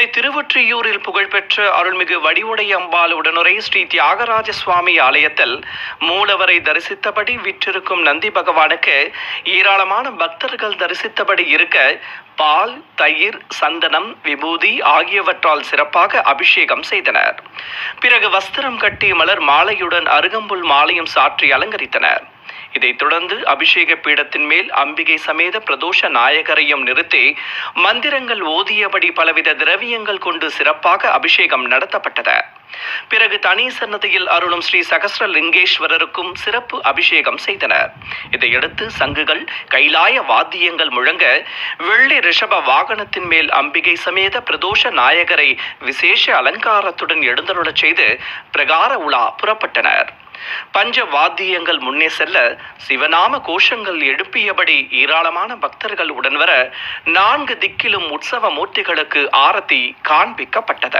நெல்லை திருவொற்றியூரில் புகழ்பெற்ற அருள்மிகு வடிவுடைய அம்பாள் உடனுரை ஸ்ரீ தியாகராஜ சுவாமி ஆலயத்தில் மூலவரை தரிசித்தபடி விற்றிருக்கும் நந்தி பகவானுக்கு ஏராளமான பக்தர்கள் தரிசித்தபடி இருக்க பால் தயிர் சந்தனம் விபூதி ஆகியவற்றால் சிறப்பாக அபிஷேகம் செய்தனர். பிறகு வஸ்திரம் கட்டி மலர் மாலையுடன் அருகம்புல் மாலையும் சாற்றி அலங்கரித்தனர். இதைத் தொடர்ந்து அபிஷேக பீடத்தின் மேல் அம்பிகை சமேத பிரதோஷ நாயகரையும் நிறுத்தி மந்திரங்கள் ஓதியபடி பலவித திரவியங்கள் கொண்டு சிறப்பாக அபிஷேகம் நடத்தப்பட்டது. பிறகு தனி சன்னதியில் அருளும் ஸ்ரீ சகசர லிங்கேஸ்வரருக்கும் சிறப்பு அபிஷேகம் செய்தனர். இதையடுத்து சங்குகள் கைலாய வாத்தியங்கள் முழங்க வெள்ளி ரிஷப வாகனத்தின் மேல் அம்பிகை சமேத பிரதோஷ நாயகரை விசேஷ அலங்காரத்துடன் எழுந்தருளச் செய்து பிரகார உலா புறப்பட்டனர். பஞ்ச வாத்தியங்கள் முன்னே செல்ல சிவநாம கோஷங்கள் எழுப்பியபடி ஏராளமான பக்தர்கள் உடன் வர நான்கு திக்கிலும் உற்சவ மூர்த்திகளுக்கு ஆரத்தி காண்பிக்கப்பட்டது.